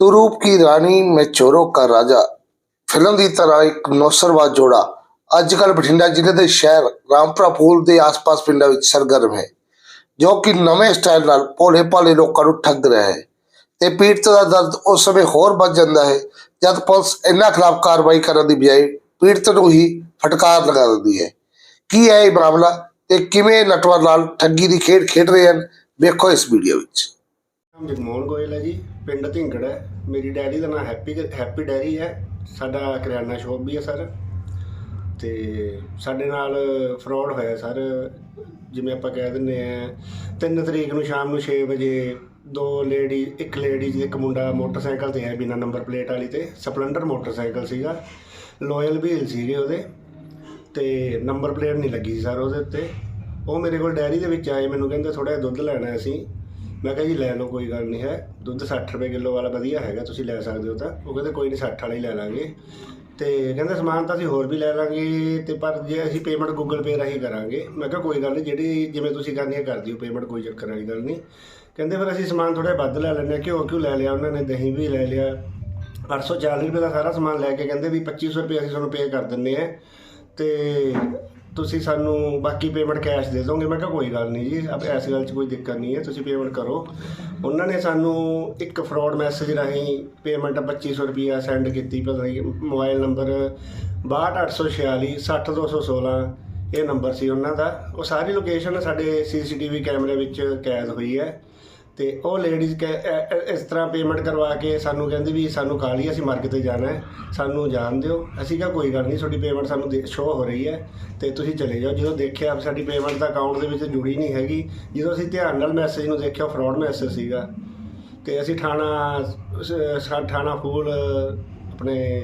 ਤੂ रूप की रानी मैं चोरों का राजा ਫਿਲਮ ਦੀ ਤਰ੍ਹਾਂ ਇੱਕ ਨੌਸਰਵਾਦ ਜੋੜਾ ਅੱਜ ਕੱਲ ਬਠਿੰਡਾ ਜ਼ਿਲ੍ਹੇ ਦੇ ਸ਼ਹਿਰ ਰਾਮਪੁਰਾ ਪੂਲ ਦੇ ਆਸ-ਪਾਸ ਪਿੰਡਾਂ ਵਿੱਚ ਸਰਗਰਮ ਹੈ ਜੋ ਕਿ ਨਵੇਂ ਸਟਾਈਲ ਨਾਲ ਭੋਲੇ ਭਾਲੇ ਲੋਕਾਂ ਨੂੰ ਠੱਗ ਰਿਹਾ ਹੈ ਤੇ ਪੀੜਤ ਦਾ ਦਰਦ ਉਸ ਸਮੇਂ ਹੋਰ ਵੱਧ ਜਾਂਦਾ ਹੈ ਜਦ ਪੁਲਿਸ ਇਹਨਾਂ ਖਿਲਾਫ ਕਾਰਵਾਈ ਕਰਨ ਦੀ ਬਜਾਏ ਪੀੜਤ ਨੂੰ ਹੀ ਫਟਕਾਰ ਲਗਾ ਦਿੰਦੀ ਹੈ ਕੀ ਹੈ ਇਹ ਮਾਮਲਾ ਤੇ ਕਿਵੇਂ ਨਟਵਰ ਨਾਲ ਠੱਗੀ ਦੀ ਖੇਡ ਖੇਡ ਰਹੇ ਹਨ ਵੇਖੋ ਇਸ ਵੀਡੀਓ ਵਿੱਚ ਨਾਮ ਜਗਮੋਹਨ ਗੋਇਲ ਹੈ ਜੀ, ਪਿੰਡ ਢਿੰਗੜ ਹੈ। ਮੇਰੀ ਡੈਡੀ ਦਾ ਨਾਮ ਹੈਪੀ ਹੈਪੀ ਡੈਰੀ ਹੈ। ਸਾਡਾ ਕਰਿਆਨਾ ਸ਼ੋਪ ਵੀ ਹੈ ਸਰ। ਤੇ ਸਾਡੇ ਨਾਲ ਫਰਾਡ ਹੋਇਆ ਸਰ। ਜਿਵੇਂ ਆਪਾਂ ਕਹਿ ਦਿੰਦੇ ਆ 3 ਤਰੀਕ ਨੂੰ ਸ਼ਾਮ ਨੂੰ 6 ਵਜੇ ਦੋ ਲੇਡੀ, ਇੱਕ ਲੇਡੀ ਤੇ ਇੱਕ ਮੁੰਡਾ ਮੋਟਰਸਾਈਕਲ ਤੇ ਹੈ ਬਿਨਾ ਨੰਬਰ ਪਲੇਟ ਵਾਲੀ ਤੇ। ਸਪਲੈਂਡਰ ਮੋਟਰਸਾਈਕਲ ਸੀਗਾ। ਲੋਇਲ ਵੀਲ ਸੀਗੇ ਉਹਦੇ। ਤੇ ਨੰਬਰ ਪਲੇਟ ਨਹੀਂ ਲੱਗੀ ਸਰ ਉਹਦੇ ਉੱਤੇ। ਉਹ ਮੇਰੇ ਕੋਲ ਡੈਰੀ ਦੇ ਵਿੱਚ ਆਏ, ਮੈਨੂੰ ਕਹਿੰਦੇ ਥੋੜਾ ਜਿਹਾ ਦੁੱਧ ਲੈਣਾ ਹੈ ਅਸੀਂ। ਮੈਂ ਕਿਹਾ ਜੀ ਲੈ ਲਓ, ਕੋਈ ਗੱਲ ਨਹੀਂ ਹੈ। ਦੁੱਧ 60 ਰੁਪਏ ਕਿਲੋ ਵਾਲਾ ਵਧੀਆ ਹੈਗਾ, ਤੁਸੀਂ ਲੈ ਸਕਦੇ ਹੋ ਤਾਂ। ਉਹ ਕਹਿੰਦੇ ਕੋਈ ਨਹੀਂ 60 ਵਾਲਾ ਹੀ ਲੈ ਲਾਂਗੇ। ਤੇ ਕਹਿੰਦੇ ਸਮਾਨ ਤਾਂ ਅਸੀਂ ਹੋਰ ਵੀ ਲੈ ਲਾਂਗੇ ਤੇ ਪਰ ਜੇ ਅਸੀਂ ਪੇਮੈਂਟ ਗੂਗਲ ਪੇ ਰਾਹੀਂ ਕਰਾਂਗੇ, ਮੈਂ ਕਿਹਾ ਕੋਈ ਗੱਲ ਨਹੀਂ, ਜਿਹੜੀ ਜਿਵੇਂ ਤੁਸੀਂ ਕਰਨੀ ਹੈ ਕਰ ਦਿਓ ਪੇਮੈਂਟ ਕੋਈ ਚੱਕਰ ਵਾਲੀ ਗੱਲ ਨਹੀਂ। ਕਹਿੰਦੇ ਫਿਰ ਅਸੀਂ ਸਮਾਨ ਥੋੜਾ ਵੱਧ ਲੈ ਲੈਂਦੇ ਹਾਂ ਘਿਓ ਕਿਉਂ ਲੈ ਲਿਆ, ਉਹਨਾਂ ਨੇ ਦਹੀਂ ਵੀ ਲੈ ਲਿਆ। 840 ਰੁਪਏ ਦਾ ਸਾਰਾ ਸਮਾਨ ਲੈ ਕੇ ਕਹਿੰਦੇ ਵੀ 2500 ਰੁਪਏ ਅਸੀਂ ਤੁਹਾਨੂੰ ਪੇ ਕਰ ਦਿੰਨੇ ਆ ਤੇ ਤੁਸੀਂ ਸਾਨੂੰ ਬਾਕੀ ਪੇਮੈਂਟ ਕੈਸ਼ ਦੇ ਦੋਗੇ। ਮੈਂ ਕਿਹਾ ਕੋਈ ਗੱਲ ਨਹੀਂ ਜੀ, ਅਬ ਇਸ ਗੱਲ 'ਚ ਕੋਈ ਦਿੱਕਤ ਨਹੀਂ ਹੈ, ਤੁਸੀਂ ਪੇਮੈਂਟ ਕਰੋ। ਉਹਨਾਂ ਨੇ ਸਾਨੂੰ ਇੱਕ ਫਰਾਡ ਮੈਸੇਜ ਰਾਹੀਂ ਪੇਮੈਂਟ 2500 ਰੁਪਿਆ ਸੈਂਡ ਕੀਤੀ, ਪਤਾ ਨਹੀਂ ਮੋਬਾਈਲ ਨੰਬਰ 62846 60216 ਇਹ ਨੰਬਰ ਸੀ ਉਹਨਾਂ ਦਾ। ਉਹ ਸਾਰੀ ਲੋਕੇਸ਼ਨ ਸਾਡੇ ਸੀਸੀਟੀਵੀ ਕੈਮਰੇ ਵਿੱਚ ਕੈਦ ਹੋਈ ਹੈ। ਤੇ ਉਹ ਲੇਡੀਜ਼ ਇਸ ਤਰ੍ਹਾਂ ਪੇਮੈਂਟ ਕਰਵਾ ਕੇ ਸਾਨੂੰ ਕਹਿੰਦੀ ਵੀ ਸਾਨੂੰ ਕਾਲੀ ਅਸੀਂ ਮਰਗ ਤੇ ਜਾਣਾ ਹੈ, ਸਾਨੂੰ ਜਾਣ ਦਿਓ। ਅਸੀਂ ਕਿਹਾ, ਕੋਈ ਗੱਲ ਨਹੀਂ, ਤੁਹਾਡੀ ਪੇਮੈਂਟ ਸਾਨੂੰ ਸ਼ੋ ਹੋ ਰਹੀ ਹੈ ਤੇ ਤੁਸੀਂ ਚਲੇ ਜਾਓ। ਜਦੋਂ ਦੇਖਿਆ, ਸਾਡੀ ਪੇਮੈਂਟ ਤਾਂ ਅਕਾਊਂਟ ਦੇ ਵਿੱਚ ਜੁੜੀ ਨਹੀਂ ਹੈਗੀ। ਜਦੋਂ ਅਸੀਂ ਧਿਆਨ ਨਾਲ ਮੈਸੇਜ ਨੂੰ ਦੇਖਿਆ ਫਰਾਡ ਮੈਸੇਜ ਸੀਗਾ। ਤੇ ਅਸੀਂ ਥਾਣਾ ਸ- ਸਾ- ਥਾਣਾ ਫੂਲ ਆਪਣੇ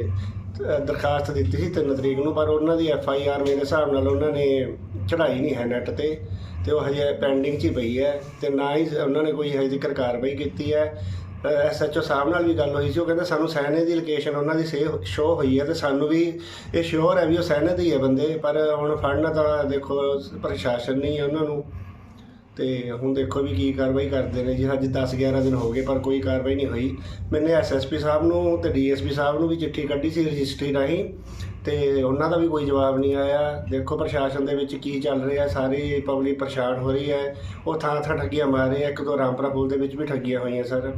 ਦਰਖਾਸਤ ਦਿੱਤੀ ਸੀ 3 ਤਰੀਕ ਨੂੰ, ਪਰ ਉਹਨਾਂ ਦੀ ਐਫ ਆਈ ਆਰ ਮੇਰੇ ਹਿਸਾਬ ਨਾਲ ਉਹਨਾਂ ਨੇ ਚੜਾਈ ਨਹੀਂ ਹੈ ਨੈਟ ਤੇ ਤੇ ਉਹ ਹਜੇ ਪੈਂਡਿੰਗ 'ਚ ਹੀ ਪਈ ਹੈ ਤੇ ਨਾ ਹੀ ਉਹਨਾਂ ਨੇ ਕੋਈ ਹਜੇ ਤੱਕ ਕਾਰਵਾਈ ਕੀਤੀ ਹੈ। ਐਸਐਚਓ ਸਾਹਿਬ ਨਾਲ ਵੀ ਗੱਲ ਹੋਈ ਸੀ, ਉਹ ਕਹਿੰਦੇ ਸਾਨੂੰ ਸੈਨੇ ਦੀ ਲੋਕੇਸ਼ਨ ਉਹਨਾਂ ਦੀ ਸੇ ਸ਼ੋ ਹੋਈ ਹੈ ਤੇ ਸਾਨੂੰ ਵੀ ਇਹ ਸ਼ੋਰ ਹੈ ਵੀ ਉਹ ਸੈਨੇ ਦੇ ਹੀ ਹੈ ਬੰਦੇ, ਪਰ ਹੁਣ ਫੜਨਾ ਤਾਂ ਦੇਖੋ ਪ੍ਰਸ਼ਾਸਨ ਨਹੀਂ ਹੈ ਉਹਨਾਂ ਨੂੰ। ਤੇ ਹੁਣ ਦੇਖੋ ਵੀ ਕੀ ਕਾਰਵਾਈ ਕਰਦੇ ਨੇ ਜੀ, ਅੱਜ 10 11 ਦਿਨ ਹੋ ਗਏ ਪਰ ਕੋਈ ਕਾਰਵਾਈ ਨਹੀਂ ਹੋਈ। ਮੈਨੇ ਐਸਐਸਪੀ ਸਾਹਿਬ ਨੂੰ ਤੇ ਡੀਐਸਪੀ ਸਾਹਿਬ ਨੂੰ ਵੀ ਚਿੱਠੀ ਕੱਢੀ ਸੀ ਰਜਿਸਟਰੀ ਰਾਹੀਂ। ਤੇ ਉਹਨਾਂ ਦਾ ਵੀ ਕੋਈ ਜਵਾਬ ਨਹੀਂ ਆਇਆ। ਦੇਖੋ ਪ੍ਰਸ਼ਾਸਨ ਦੇ ਵਿੱਚ ਕੀ ਚੱਲ ਰਿਹਾ। ਸਾਰੀ ਪਬਲਿਕ ਪਰੇਸ਼ਾਨ ਹੋ ਰਹੀ ਹੈ। ਉਹ ਥਾਂ ਥਾਂ ਠੱਗੀਆਂ ਮਾਰ ਰਹੇ ਆ। ਇੱਕ ਦੋ ਰਾਮਪੁਰਾ ਪੁਲ ਦੇ ਵਿੱਚ ਵੀ ਠੱਗੀਆਂ ਹੋਈਆਂ, ਸਰ।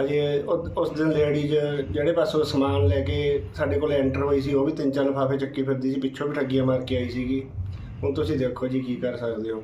ਹਜੇ ਉਹ- ਉਸ ਦਿਨ ਲੇਡੀਜ਼ ਜਿਹੜੇ ਪਾਸੋਂ ਸਮਾਨ ਲੈ ਕੇ ਸਾਡੇ ਕੋਲ ਐਂਟਰ ਹੋਈ ਸੀ, ਉਹ ਵੀ ਤਿੰਨ ਚਾਰ ਲਿਫਾਫੇ ਚੱਕੀ ਫਿਰਦੀ ਸੀ। ਪਿੱਛੋਂ ਵੀ ਠੱਗੀਆਂ ਮਾਰ ਕੇ ਆਈ ਸੀਗੀ। ਹੁਣ ਤੁਸੀਂ ਦੇਖੋ ਜੀ ਕੀ ਕਰ ਸਕਦੇ ਹੋ।